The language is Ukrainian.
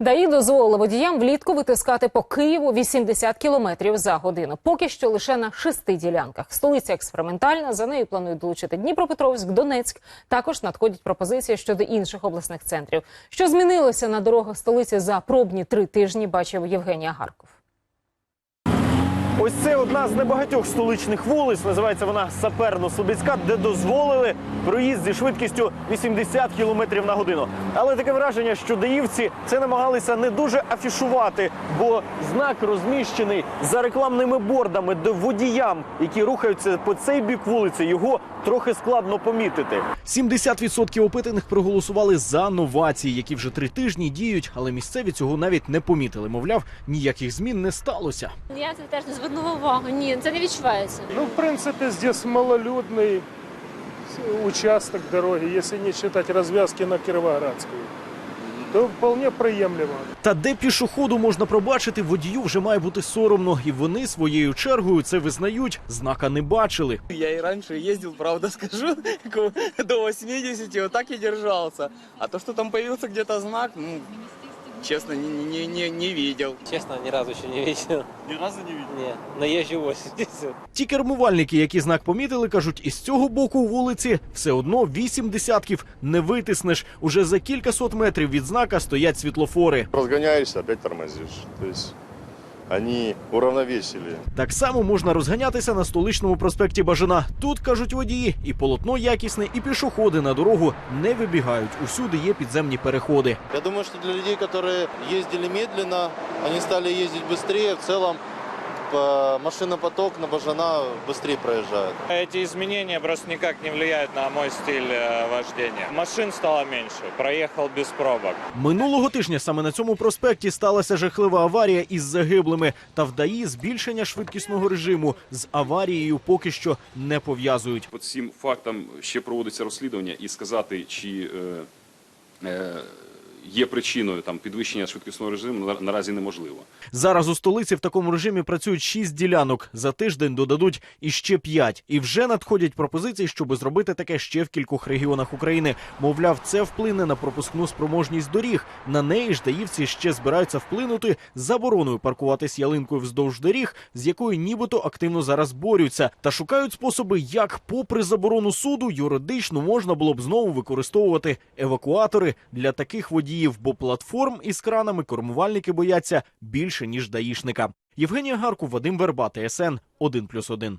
ДАІ дозволили водіям влітку витискати по Києву 80 кілометрів за годину. Поки що лише на шести ділянках. Столиця експериментальна. За нею планують долучити Дніпропетровськ, Донецьк. Також надходять пропозиції щодо інших обласних центрів. Що змінилося на дорогах столиці за пробні три тижні, бачив Євгенія Гарков. Ось це одна з небагатьох столичних вулиць. Називається вона Саперно-Слобідська, де дозволили проїзд зі швидкістю 80 км на годину. Але таке враження, що даївці це намагалися не дуже афішувати, бо знак розміщений за рекламними бордами, де водіям, які рухаються по цей бік вулиці, його трохи складно помітити. 70% опитаних проголосували за новації, які вже три тижні діють, але місцеві цього навіть не помітили. Мовляв, ніяких змін не сталося. Я це теж не звернула увагу. Ні, це не відчувається. Ну, в принципе, здесь малолюдный участок дороги, если не считать развязки на Кировоградскую, то вполне приемлемо. Та де пішоходу можна пробачити, водію вже має бути соромно, і вони своєю чергою це визнають. Знака не бачили. Я и раньше ездил, правда скажу, до 80, вот так и держался. А то, что там появился где-то знак, ну, честно, не, не, не, не видел. Честно, ні разу ще не видел. Ні разу не видел. Ні, но езжу 80. Ті кермувальники, які знак помітили, кажуть, із цього боку вулиці все одно вісім десятків не витиснеш. Уже за кількасот метрів від знака стоять світлофори. Розганяєшся, опять тормозиш. То есть они уравновесили. Так само можна розганятися на столичному проспекті Бажана. Тут кажуть водії, і полотно якісне, і пішоходи на дорогу не вибігають. Усюди є підземні переходи. Я думаю, що для людей, які їздили медленно, вони стали їздити швидше, В целом по- машинопоток на Бажана быстрее проезжает. Эти изменения просто никак не влияют на мой стиль э, вождения. Машин стало меньше, проехал без пробок. Минулого тижня саме на цьому проспекті сталася жахлива аварія із загиблими. Та вдає збільшення швидкісного режиму з аварією поки що не пов'язують. По цим фактам ще проводиться розслідування і сказати, чи е, е, є причиною там підвищення швидкісного режиму наразі неможливо. Зараз у столиці в такому режимі працюють шість ділянок. За тиждень додадуть іще п'ять. І вже надходять пропозиції, щоб зробити таке ще в кількох регіонах України. Мовляв, це вплине на пропускну спроможність доріг. На неї ж даївці ще збираються вплинути забороною паркуватись ялинкою вздовж доріг, з якою нібито активно зараз борються, та шукають способи, як, попри заборону суду, юридично можна було б знову використовувати евакуатори для таких водіїв, бо платформ із кранами кормувальники бояться більше ніж даїшника. Євгенія Гарку, Вадим Верба, ТСН 1+,1.